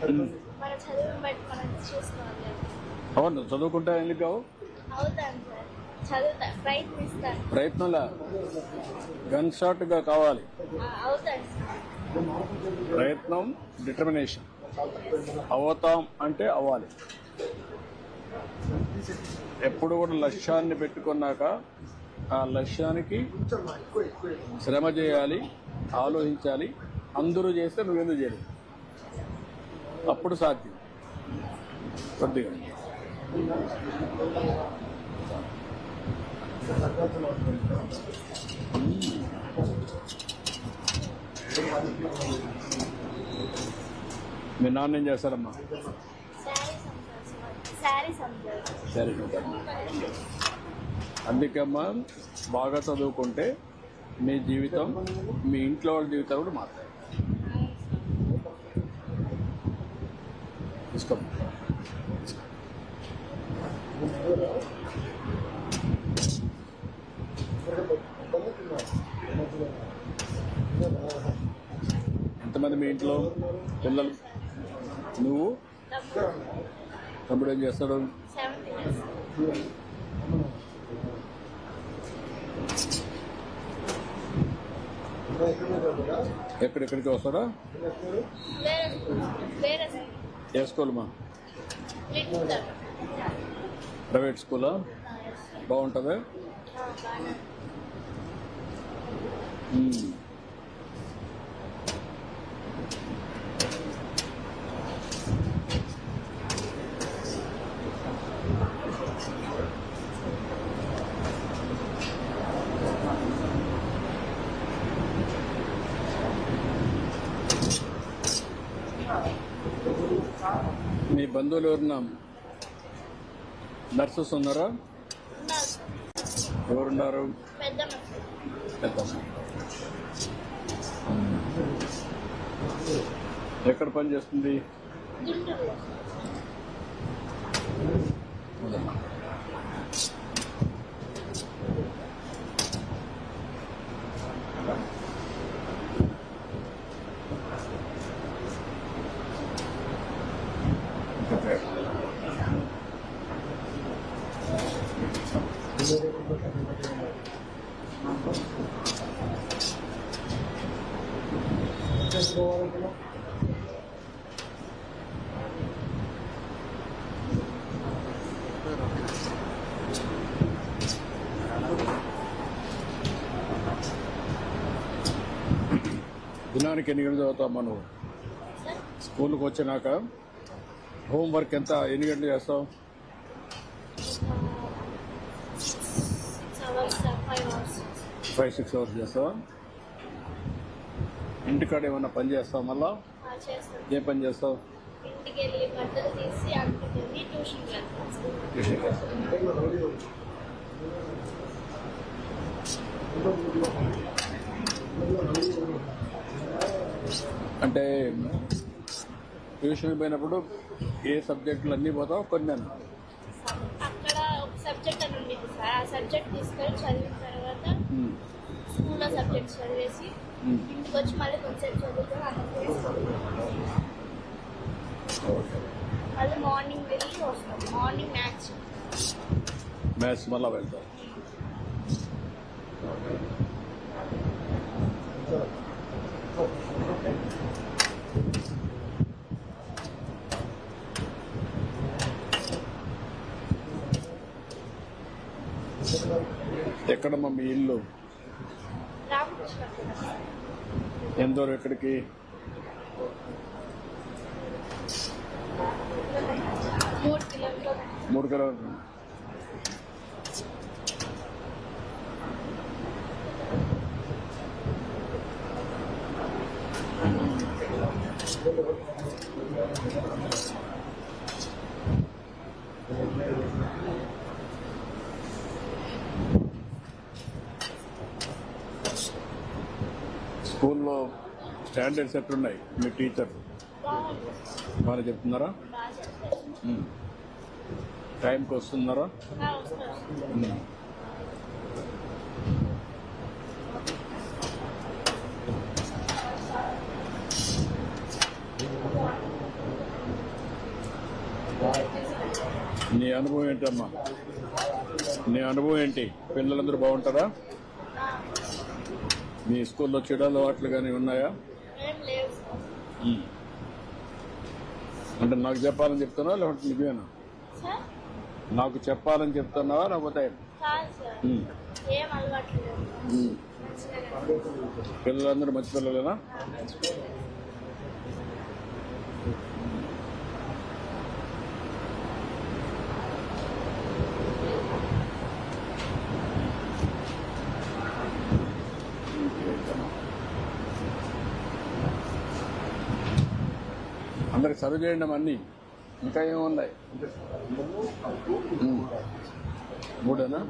మన చదువుని బట్టి మనం చూసుకోవాలి అవును చదువుకుంటా ఎందుకు కావు అవుతాను సార్. చదువుతా ప్రయత్నిస్తాను. ప్రయత్నంలా? గన్ కావాలి. ఆ, అవుతాను సార్. ప్రయత్నం డిటర్మినేషన్ అవుతాం అంటే అవ్వాలి. ఎప్పుడు కూడా లక్ష్యాన్ని పెట్టుకున్నాక ఆ లక్ష్యానికి శ్రమ చేయాలి ఆలోచించాలి అందరూ చేస్తే నువ్వెందుకు చేయలేదు అప్పుడు సాధ్యం. కొద్దిగా. మీ నాన్న ఏం చేస్తారమ్మా? సార్ అందుకమ్మా బాగా చదువుకుంటే మీ జీవితం మీ ఇంట్లో వాళ్ళ జీవితాలు కూడా మారుతాయి. ఎంతమంది మీ ఇంట్లో పిల్లలు? నువ్వు? తమ్ముడు ఏం చేస్తాడు? ఎక్కడెక్కడికి వస్తాడా? వేరే ప్రైవేట్ స్కూలా? బాగుంటుంది? ఎవరున్నా నర్సెస్ ఉన్నారా? ఎవరున్నారు? ఎక్కడ పని చేస్తుంది? దినానికి ఎన్ని గంటలు చదువుతావు మనం స్కూల్కి వచ్చినాక హోంవర్క్ ఎంత? ఎన్ని గంటలు చేస్తావు? ఫైవ్ సిక్స్ అవర్స్ చేస్తావా? ఇంటికాడ ఏమన్నా పని చేస్తావు మళ్ళా? ఏం ఏ పని చేస్తావు? ఇంటికి అంటే ట్యూషన్ పోయినప్పుడు ఏ సబ్జెక్టులు అన్నీ పోతావు కొన్ని అన్నా. అక్కడ ఒక సబ్జెక్ట్ అని ఉండేది సార్. ఆ సబ్జెక్ట్ తీసుకొని చదివిన తర్వాత. స్కూల్లో సబ్జెక్ట్ చదివేసి. ఇంటికి వచ్చి మళ్ళీ కొంచెం చదువుకొని మళ్ళీ మార్నింగ్ వెళ్ళి వస్తాం. Morning maths. మ్యాథ్స్ మళ్ళా వెళ్తావు ఎక్కడమ్మా మీ ఇల్లు? ఎంత ఎక్కడికి? మూడు కిలోమీటర్లు. స్కూల్లో స్టాండర్డ్స్ ఎట్లున్నాయి మీ టీచర్. బాగా చెప్తున్నారా. టైంకి వస్తున్నారా ఆ, వస్తారు ఉమ్. నీ అనుభవం ఏంటమ్మా? నీ అనుభవం ఏంటి? పిల్లలందరూ బాగుంటారా? మీ స్కూల్లో చెడు అలవాట్లు కానీ ఉన్నాయా? అంటే నాకు చెప్పాలని చెప్తున్నావా? లేకపోతే నిజమేనా సార్? నాకు చెప్పాలని చెప్తున్నావా? లేకపోతే పిల్లలందరూ మంచి పిల్లలేనా? అందరికి చదువు అన్నీ ఇంకా ఏమున్నాయి? ఉమ్. మూడేనా?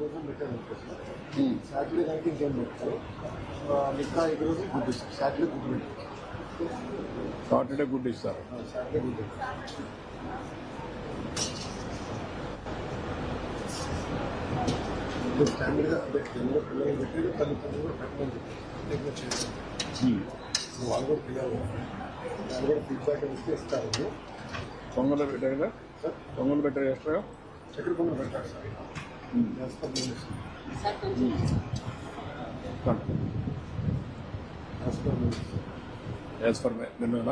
సాటర్డే నైట్ ఇంకేం పెట్టారు మిగతా ఐదు రోజులు గుడ్ ఇస్తారు సాటర్డే గుడ్ పెట్టారు సాటర్డే గుడ్ ఇస్తారు. సాటర్డే గుడ్ స్టాండర్డ్గా పిల్లలు పెట్టి తల్లిదండ్రులు కూడా పెట్టమని చెప్పి వాళ్ళు కూడా పిల్లలు వాళ్ళు కూడా ఫీడ్బ్యాక్ ఇస్తే ఇస్తారు పొంగల్ పెట్టారు సార్ పొంగల్ పెట్టారు ఎక్స్ట్రా చక్కెర పొంగల్ పెట్టారు సార్ యాజ్ ఫర్ నిన్న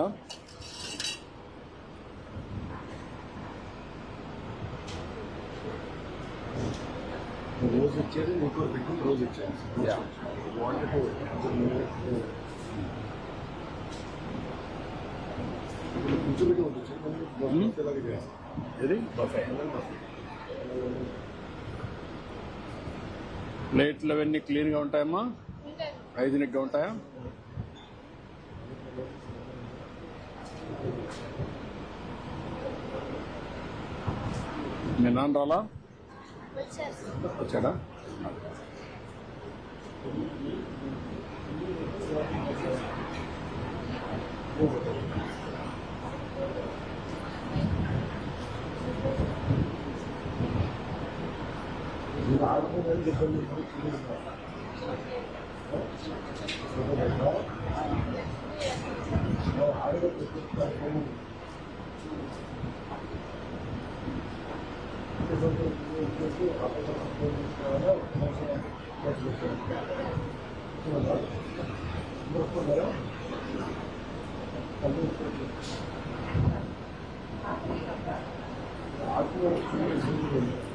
రోజు ఇచ్చేది నీకు పెట్టి రోజు ఇచ్చేది. వాంటెడ్ ప్లేట్లు అవన్నీ క్లీన్గా ఉంటాయమ్మా? ఉంటాయి. హైజీనిక్గా ఉంటాయా? మీ నాన్న రాలా? వచ్చారు సార్ వచ్చాడా ఆడుకోవడానికి చెప్పండి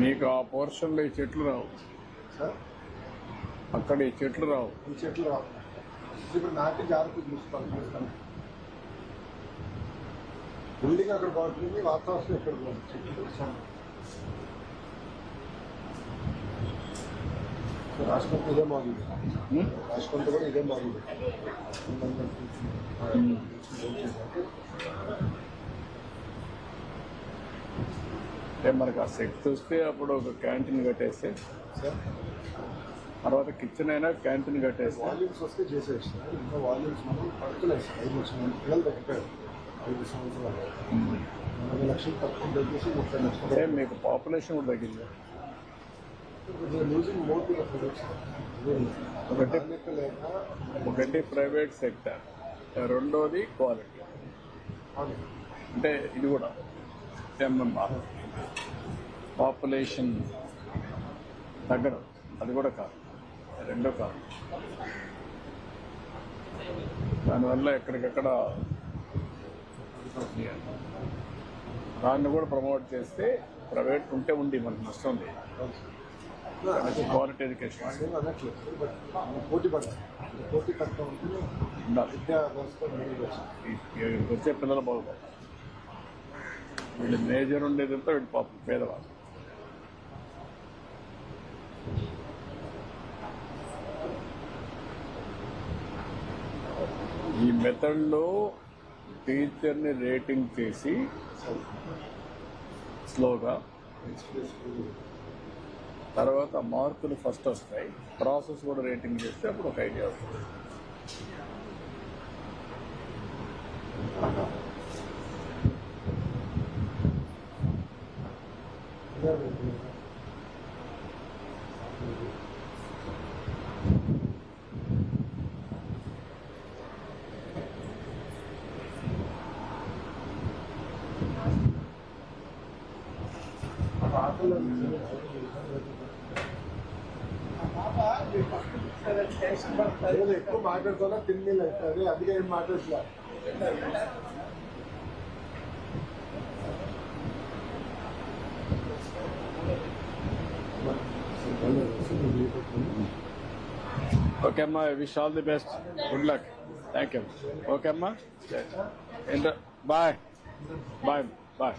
మీకు ఆ పోర్షన్లో ఈ చెట్లు రావు. అక్కడ ఈ చెట్లు రావు. ఈ చెట్లు రావు. ఇప్పుడు నాటి జాగ్రత్త చూస్తాను చూస్తాను. బిల్డింగ్ అక్కడ బాగుంటుంది వాతావరణం ఇక్కడ చెట్లు చూస్తాను. రాష్ట్రంతో ఇదే బాగుంది? రాష్ట్రంతో కూడా ఇదే బాగుంది అంటే మనకు ఆ శక్తి వస్తే అప్పుడు ఒక క్యాంటీన్ కట్టేస్తే తర్వాత కిచెన్ అయినా క్యాంటీన్ కట్టేస్తే. వాల్యూమ్స్ వస్తే చేసేస్తాం ఇంకా వాల్యూమ్స్ మనం పడుతున్నాయి సార్. ఐదు లక్షల. పిల్లలు తగ్గిపోయారు ఐదు సంవత్సరాలు. నలభై లక్షలు తక్కువ తగ్గేసి ముప్పై అంటే లక్షలు మీకు పాపులేషన్ కూడా తగ్గింది. ఒకటి. ఒకటి ప్రైవేట్ సెక్టర్ రెండోది క్వాలిటీ. అంటే ఇది కూడా. ఎంఎంఆర్ పాపులేషన్ తగ్గడం అది కూడా కాదు. రెండో కాదు దానివల్ల ఎక్కడికక్కడ దాన్ని కూడా ప్రమోట్ చేస్తే ప్రైవేట్ ఉంటే ఉంది మనకు నష్టం లేదు క్వాలిటీ ఎడ్యుకేషన్ ఉండాలి. వచ్చే పిల్లలు బాగుపడతారు. వీళ్ళు మేజర్ ఉండేదంతా వీళ్ళు పాపం పేదవాళ్ళు ఈ మెథడ్లో టీచర్ని రేటింగ్ చేసి స్లోగా తర్వాత మార్కులు ఫస్ట్ వస్తాయి. ప్రాసెస్ కూడా రేటింగ్ చేస్తే అప్పుడు ఒక ఐడియా వస్తుంది. నేను ఎక్కువ మాట్లాడుతున్నా తిండి అవుతుంది అందుకే ఏం మాట్లాడట్లా ఓకే అమ్మా wish all the best good luck thank you okay అమ్మా బాయ్ బాయ్ బాయ్